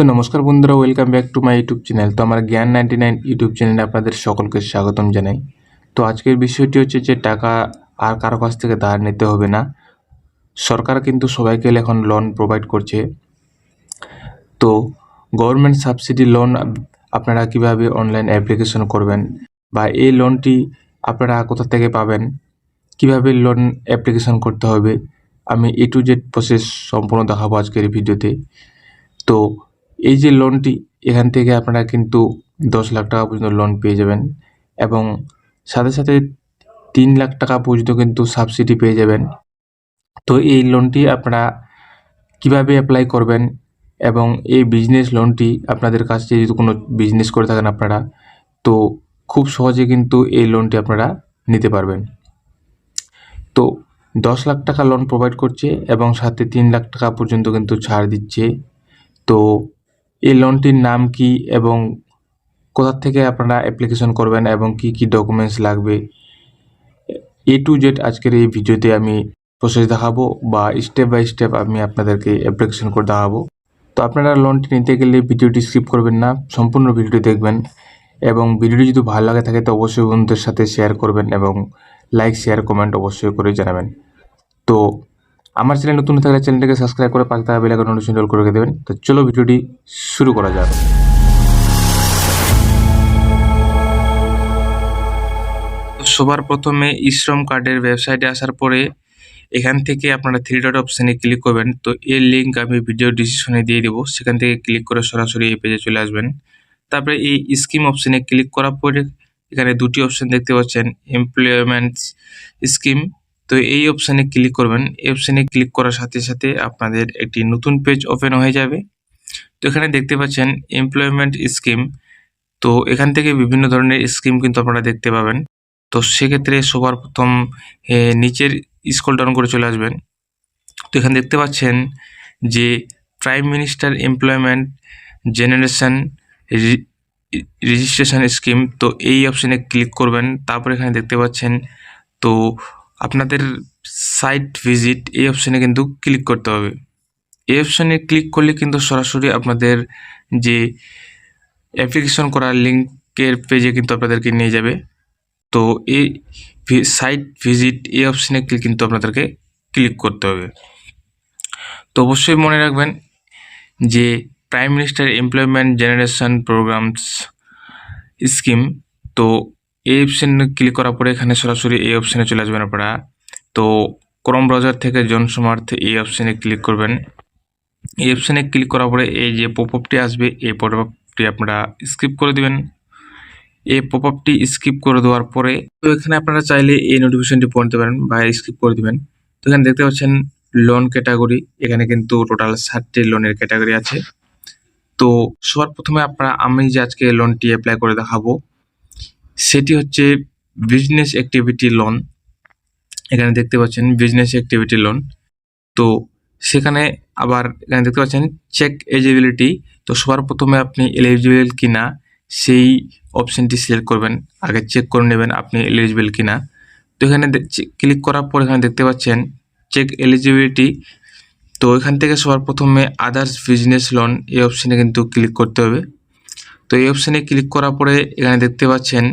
তো নমস্কার বন্ধুরা welcome back to my YouTube channel তো আমার জ্ঞান নাইনটি নাইন ইউটিউব চ্যানেলে আপনাদের সকলকে স্বাগতম জানাই। তো আজকের বিষয়টি হচ্ছে যে টাকা আর কারও কাছ থেকে ধার নিতে হবে না। সরকার কিন্তু সবাইকে এখন লোন প্রোভাইড করছে। তো গভর্নমেন্ট সাবসিডি লোন আপনারা কীভাবে অনলাইন অ্যাপ্লিকেশন করবেন বা এই লোনটি আপনারা কোথা থেকে পাবেন? কীভাবে লোন অ্যাপ্লিকেশন করতে হবে? আমি এ টু জেড প্রসেস সম্পূর্ণ দেখাবো আজকের ভিডিওতে তো এই যে লোনটি এখান থেকে আপনারা কিন্তু দশ লাখ টাকা পর্যন্ত লোন পেয়ে যাবেন এবং সাথে সাথে তিন লাখ টাকা পর্যন্ত কিন্তু সাবসিডি পেয়ে যাবেন। তো এই লোনটি আপনারা কীভাবে অ্যাপ্লাই করবেন এবং এই বিজনেস লোনটি আপনাদের কাছে যদি কোনো বিজনেস করে থাকেন আপনারা, তো খুব সহজে কিন্তু এই লোনটি আপনারা নিতে পারবেন। তো দশ লাখ টাকা লোন প্রোভাইড করছে এবং সাথে তিন লাখ টাকা পর্যন্ত কিন্তু ছাড় দিচ্ছে। তো এই লোনটির নাম কি এবং কোথা থেকে আপনারা অ্যাপ্লিকেশন করবেন এবং কি কি ডকুমেন্টস লাগবে? এ টু জেড আজকের এই ভিডিওতে আমি প্রসেস দেখাবো বা স্টেপ বাই স্টেপ আমি আপনাদেরকে অ্যাপ্লিকেশন করে দেখাবো। তো আপনারা লোনটি নিতে গেলে ভিডিওটি স্কিপ করবেন না, সম্পূর্ণ ভিডিওটি দেখবেন এবং ভিডিওটি যদি ভালো লাগে থাকে তো অবশ্যই বন্ধুদের সাথে শেয়ার করবেন এবং লাইক শেয়ার কমেন্ট অবশ্যই করে জানাবেন। তো আমার চ্যানেল নতুন থাকলে চ্যানেলটিকে সাবস্ক্রাইব করে পাশে থাকা বেলাইকন নোটিফিকেশন অল করে দেবেন। তো চলো ভিডিওটি শুরু করা যাক। সবার প্রথমে ইশ্রম কার্ডের ওয়েবসাইটে আসার পরে এখান থেকে আপনারা থ্রি ডট অপশানে ক্লিক করবেন। তো এর লিঙ্ক আমি ভিডিও ডিসিশনে দিয়ে দেবো। সেখান থেকে ক্লিক করে সরাসরি এই পেজে চলে আসবেন। তারপরে এই স্কিম অপশানে ক্লিক করার পরে এখানে দুটি অপশান দেখতে পাচ্ছেন এমপ্লয়মেন্ট স্কিম তো এই অপশানে ক্লিক করবেন। অপশানে ক্লিক করার সাথে সাথে আপনাদের একটি নতুন পেজ ওপেন হয়ে যাবে। তো এখানে দেখতে পাচ্ছেন এমপ্লয়মেন্ট স্কিম তো এখান থেকে বিভিন্ন ধরনের স্কিম কিন্তু আপনারা দেখতে পাবেন। তো সেক্ষেত্রে সবার প্রথম নিচের স্কল ডাউন করে চলে আসবেন। তো এখানে দেখতে পাচ্ছেন যে prime minister employment generation registration scheme তো এই অপশানে ক্লিক করবেন। তারপর এখানে দেখতে পাচ্ছেন, তো আপনাদের সাইট ভিজিট এই অপশানে কিন্তু ক্লিক করতে হবে। এই অপশানে ক্লিক করলে কিন্তু সরাসরি আপনাদের যে অ্যাপ্লিকেশন করার লিঙ্কের পেজে কিন্তু আপনাদেরকে নিয়ে যাবে। তো এই সাইট ভিজিট এই অপশানে কিন্তু আপনাদেরকে ক্লিক করতে হবে। তো অবশ্যই মনে রাখবেন যে prime minister employment generation programs scheme তো এই অপশানে ক্লিক করার পরে এখানে সরাসরি এই অপশানে চলে আসবেন আপনারা। তো ক্রম ব্রাউজার থেকে জনসমার্থ এই অপশানে ক্লিক করবেন। এই অপশানে ক্লিক করার পরে এই যে পপআপটি আসবে, এই পপআপটি আপনারা স্কিপ করে দিবেন। এই পপআপটি স্কিপ করে দেওয়ার পরে তো এখানে আপনারা চাইলে এই নোটিফিকেশনটি পড়তে পারেন বা স্কিপ করে দিবেন। তো এখানে দেখতে পাচ্ছেন লোন ক্যাটাগরি এখানে কিন্তু টোটাল ষাটটি লোনের ক্যাটাগরি আছে। তো সবার প্রথমে আপনারা আমি যে আজকে লোনটি অ্যাপ্লাই করে দেখাবো সেটি হচ্ছে বিজনেস অ্যাক্টিভিটি লোন এখানে দেখতে পাচ্ছেন বিজনেস অ্যাক্টিভিটি লোন তো সেখানে আবার এখানে দেখতে পাচ্ছেন চেক এলিজিবিলিটি তো সবার প্রথমে আপনি এলিজিবল কিনা, সেই অপশনটি সিলেক্ট করবেন। আগে চেক করে নেবেন আপনি এলিজিবল কিনা। তো এখানে ক্লিক করার পর এখানে দেখতে পাচ্ছেন চেক এলিজিবিলিটি তো এখান থেকে সবার প্রথমে আদার্স বিজনেস লোন এই অপশানে কিন্তু ক্লিক করতে হবে। তো এই অপশানে ক্লিক করার পরে এখানে দেখতে পাচ্ছেন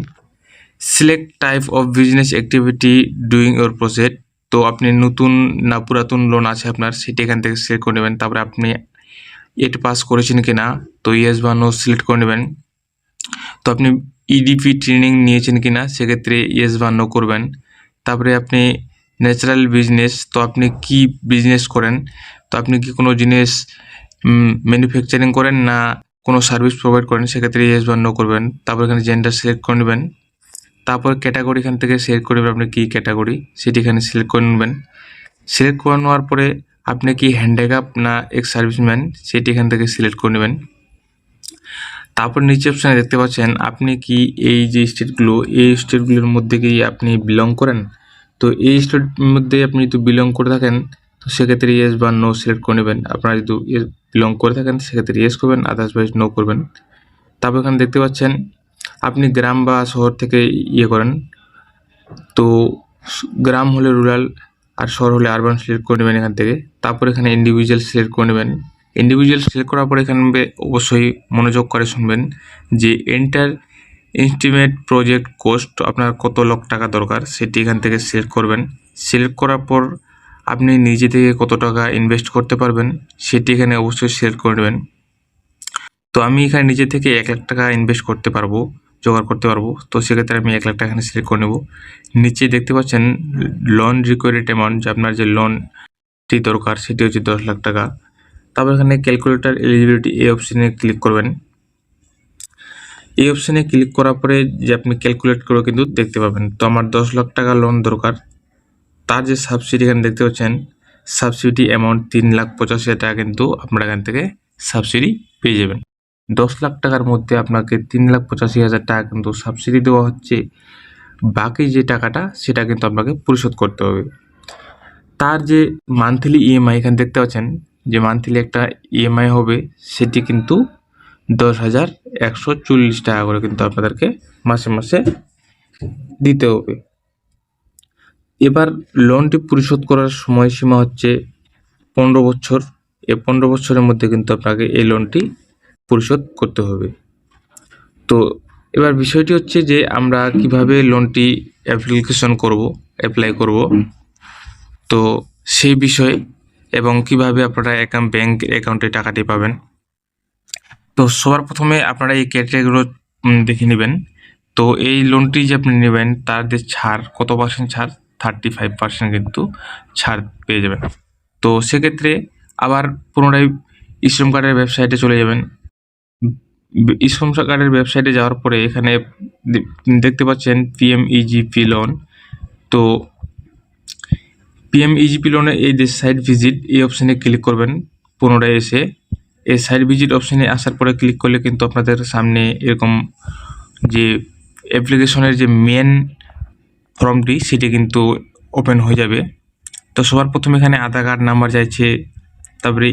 select type of business activity doing your project তো আপনি নতুন না পুরাতন লোন আছে আপনার, সেটি এখান থেকে সিলেক্ট করে নেবেন। তারপরে আপনি এট পাস করেছেন কি না তো ইয়েস বা নো সিলেক্ট করে নেবেন। তো আপনি ইডিপি ট্রেনিং নিয়েছেন কি না সেক্ষেত্রে ইয়েস বা নো করবেন। তারপরে আপনি ন্যাচারাল বিজনেস তো আপনি কি বিজনেস করেন? তো আপনি কি কোনো জিনিস ম্যানুফ্যাকচারিং করেন না কোনো সার্ভিস প্রোভাইড করেন, সেক্ষেত্রে ইয়েস বা নো করবেন। তারপর এখানে জেন্ডার সিলেক্ট করে নেবেন। তারপর ক্যাটাগরি এখান থেকে সিলেক্ট করে নেবেন আপনি কী ক্যাটাগরি সেটি এখানে সিলেক্ট করে নেবেন। সিলেক্ট করে নেওয়ার পরে আপনি কি হ্যান্ডিক্যাপ না এক্স সার্ভিসম্যান সেটি এখান থেকে সিলেক্ট করে নেবেন। তারপর নিচে অপশানে দেখতে পাচ্ছেন, আপনি কি এই যে স্টেটগুলো এই স্টেটগুলোর মধ্যে কি আপনি বিলং করেন? তো এই স্টেটের মধ্যে আপনি যদি বিলং করে থাকেন, তো সেক্ষেত্রে ইয়েস বা নো সিলেক্ট করে নেবেন। আপনারা যদি বিলং করে থাকেন, সেক্ষেত্রে ইয়েস করবেন আদার্সওয়াইজ নো করবেন। তারপর এখানে দেখতে পাচ্ছেন, আপনি গ্রাম বা শহর থেকে ইয়ে করেন। তো গ্রাম হলে রুরাল আর শহর হলে আরবান সিলেক্ট করে নেবেন এখান থেকে। তারপর এখানে ইন্ডিভিজুয়াল সিলেক্ট করে নেবেন। ইন্ডিভিজুয়াল সিলেক্ট করার পর এখানে অবশ্যই মনোযোগ করে শুনবেন যে এন্টার এস্টিমেট প্রজেক্ট কোস্ট আপনার কত লক্ষ টাকা দরকার, সেটি এখান থেকে সিলেক্ট করবেন। সিলেক্ট করার পর আপনি নিজে থেকে কত টাকা ইনভেস্ট করতে পারবেন, সেটি এখানে অবশ্যই সিলেক্ট করে নেবেন। তো আমি এখানে নিজে থেকে এক লাখ টাকা ইনভেস্ট করতে পারব, জোগাড় করতে পারব। তো সেক্ষেত্রে আমি এক লাখ টাকা এখানে সিলেক্ট করে নেব। নিচে দেখতে পাচ্ছেন লোন রিকোয়ারিড অ্যামাউন্ট যে আপনার যে লোনটি দরকার, সেটি হচ্ছে দশ লাখ টাকা। তারপর এখানে ক্যালকুলেটর এলিজিবিলিটি এই অপশানে ক্লিক করবেন। এই অপশানে ক্লিক করার পরে যে আপনি ক্যালকুলেট করে কিন্তু দেখতে পাবেন। তো আমার দশ লাখ টাকা লোন দরকার। তার যে সাবসিডি এখানে দেখতে পাচ্ছেন সাবসিডি অ্যামাউন্ট তিন লাখ পঁচাশি হাজার টাকা কিন্তু আপনারা এখান থেকে সাবসিডি পেয়ে যাবেন। দশ লাখ টাকার মধ্যে আপনাকে তিন লাখ পঁচাশি হাজার টাকা কিন্তু সাবসিডি দেওয়া হচ্ছে। বাকি যে টাকাটা, সেটা কিন্তু আপনাকে পরিশোধ করতে হবে। তার যে মান্থলি ইএমআই এখানে দেখতে পাচ্ছেন, যে মান্থলি একটা ইএমআই হবে, সেটি কিন্তু দশ হাজার একশো চল্লিশ টাকা করে কিন্তু আপনাদেরকে মাসে মাসে দিতে হবে। এবার লোনটি পরিশোধ করার সময়সীমা হচ্ছে পনেরো বছর। এ পনেরো বছরের মধ্যে কিন্তু আপনাকে এই লোনটি পরিশোধ করতে হবে। তো এবার বিষয়টি হচ্ছে যে আমরা কীভাবে লোনটি অ্যাপ্লিকেশন করব অ্যাপ্লাই করব। তো সেই বিষয়ে এবং কীভাবে আপনারা অ্যাকাউন্ট ব্যাংক অ্যাকাউন্টে টাকাটি পাবেন। তো সবার প্রথমে আপনারা এই ক্যাটেগরিগুলো উম, দেখে নেবেন। তো এই লোনটি যে আপনি নেবেন তার যে ছাড় কত পার্সেন্ট ছাড় থার্টি ফাইভ পার্সেন্ট কিন্তু ছাড় পেয়ে যাবেন। তো সেক্ষেত্রে আবার পুনরায় ইশ্রম কার্ডের ওয়েবসাইটে চলে যাবেন। ইশ্রম কার্ডের ওয়েবসাইটে যাওয়ার পরে এখানে দেখতে পাচ্ছেন পিএমইজিপি লোন তো পিএমইজিপি লোনে এই যে সাইট ভিজিট এই অপশানে ক্লিক করবেন। পুনরায় এসে এই সাইট ভিজিট অপশানে আসার পরে ক্লিক করলে কিন্তু আপনাদের সামনে এরকম যে অ্যাপ্লিকেশনের যে মেন ফর্মটি সেটি কিন্তু ওপেন হয়ে যাবে। তো সবার প্রথমে এখানে আধার কার্ড নাম্বার চাইছে, তারপরে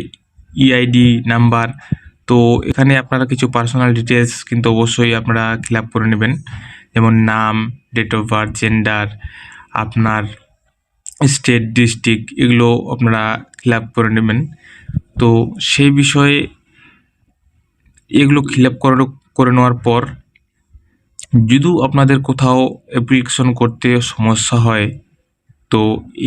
ইআইডি নাম্বার। তো এখানে আপনারা কিছু পার্সোনাল ডিটেলস কিন্তু অবশ্যই আপনারা ফিল করে নেবেন। যেমন নাম ডেট অফ বার্থ জেন্ডার আপনার স্টেট ডিস্ট্রিক্ট এগুলো আপনারা ফিল করে নেবেন। তো সেই বিষয়ে এগুলো ফিল আপ করে নেওয়ার পর যদি আপনাদের কোথাও অ্যাপ্লিকেশন করতে সমস্যা হয়, তো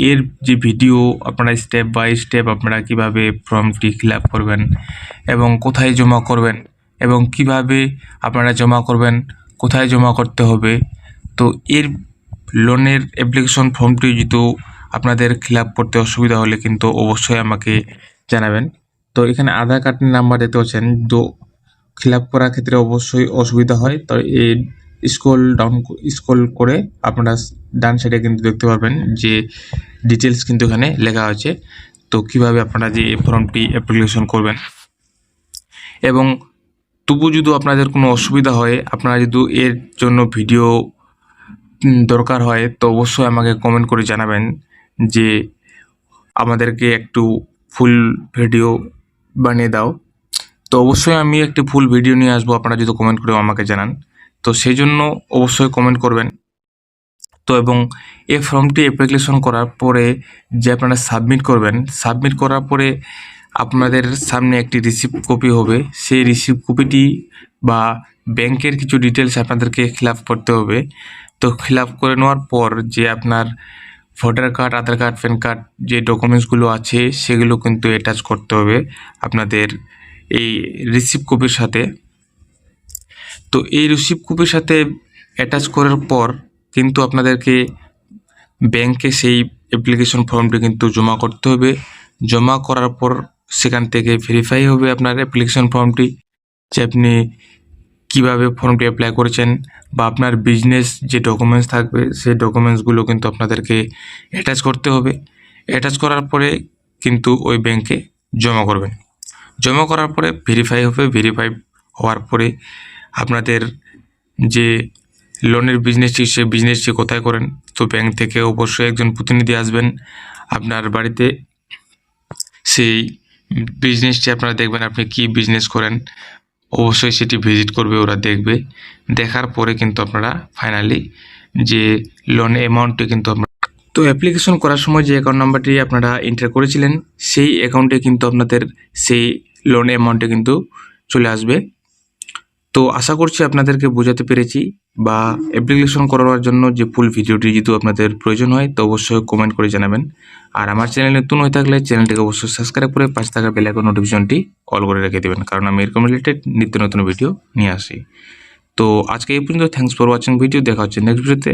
এর যে ভিডিও আপনারা স্টেপ বাই স্টেপ আপনারা কীভাবে ফর্মটি ফিল করবেন এবং কোথায় জমা করবেন এবং কীভাবে আপনারা জমা করবেন, কোথায় জমা করতে হবে, তো এর লোনের অ্যাপ্লিকেশন ফর্মটি যদি আপনাদের ফিল করতে অসুবিধা হলে কিন্তু অবশ্যই আমাকে জানাবেন। তো এখানে আধার কার্ডের নাম্বার দেখতে পাচ্ছেন, তো ফিল করার ক্ষেত্রে অবশ্যই অসুবিধা হয়। তো এই স্ক্রল ডাউন স্ক্রল করে আপনারা ডান সাইডে কিন্তু দেখতে পারবেন যে ডিটেলস কিন্তু এখানে লেখা আছে। তো কীভাবে আপনারা যে ফর্মটি অ্যাপ্লিকেশন করবেন। এবং তবু যদি আপনাদের কোনো অসুবিধা হয়, আপনারা যদি এর জন্য ভিডিও দরকার হয়, তো অবশ্যই আমাকে কমেন্ট করে জানাবেন যে আমাদেরকে একটু ফুল ভিডিও বানিয়ে দাও। তো অবশ্যই আমি একটি ফুল ভিডিও নিয়ে আসব, আপনারা যদি কমেন্ট করে আমাকে জানান। তো সেই জন্য অবশ্যই কমেন্ট করবেন। তো এবং এই ফর্মটি অ্যাপ্লিকেশন করার পরে যে আপনারা সাবমিট করবেন সাবমিট করার পরে আপনাদের সামনে একটি রিসিপ্ট কপি হবে। সেই রিসিপ্ট কপিটি বা ব্যাংকের কিছু ডিটেলস আপনাদেরকে ফিল আপ করতে হবে। তো ফিল আপ করে নেওয়ার পর যে আপনার voter card Aadhaar card PAN card যে ডকুমেন্টসগুলো আছে, সেগুলো কিন্তু অ্যাটাচ করতে হবে আপনাদের এই রিসিপ্ট কপির সাথে। তো এই রিসিপ্ট কপির সাথে অ্যাটাচ করার পর কিন্তু আপনাদেরকে ব্যাংকে সেই অ্যাপ্লিকেশন ফর্মটি কিন্তু জমা করতে হবে। জমা করার পর সেখান থেকে ভেরিফাই হবে আপনার অ্যাপ্লিকেশন ফর্মটি যে আপনি কীভাবে ফর্মটি অ্যাপ্লাই করেছেন বা আপনার বিজনেস যে ডকুমেন্টস থাকবে সেই ডকুমেন্টসগুলো কিন্তু আপনাদেরকে অ্যাটাচ করতে হবে। অ্যাটাচ করার পরে কিন্তু ওই ব্যাংকে জমা করবেন। জমা করার পরে ভেরিফাই হবে। ভেরিফাই হওয়ার পরে আপনাদের যে লোনের বিজনেসটি সে বিজনেসটি কোথায় করেন? তো ব্যাংক থেকে অবশ্যই একজন প্রতিনিধি আসবেন আপনার বাড়িতে। সেই বিজনেসটি আপনারা দেখবেন আপনি কি বিজনেস করেন। অবশ্যই সেটি ভিজিট করবে, ওরা দেখবে। দেখার পরে কিন্তু আপনারা ফাইনালি যে লোন অ্যামাউন্টটি কিন্তু আপনারা তো অ্যাপ্লিকেশন করার সময় যে অ্যাকাউন্ট নাম্বারটি আপনারা এন্টার করেছিলেন, সেই অ্যাকাউন্টে কিন্তু আপনাদের সেই লোন অ্যামাউন্টে কিন্তু চলে আসবে। তো আশা করছি আপনাদেরকে বোঝাতে পেরেছি বা অ্যাপ্লিকেশন করার জন্য যে ফুল ভিডিওটি যদি আপনাদের প্রয়োজন হয়, তো অবশ্যই কমেন্ট করে জানাবেন। আর আমার চ্যানেল নতুন হয়ে থাকলে চ্যানেলটিকে অবশ্যই সাবস্ক্রাইব করে পাশে থাকা বেলাইকন নোটিফিকেশনটি অল করে রেখে দেবেন, কারণ আমি এরকম রিলেটেড নিত্য নতুন ভিডিও নিয়ে আসি। তো আজকে এই পর্যন্ত থ্যাংকস ফর ওয়াচিং ভিডিও দেখা হচ্ছে নেক্সট ভিডিওতে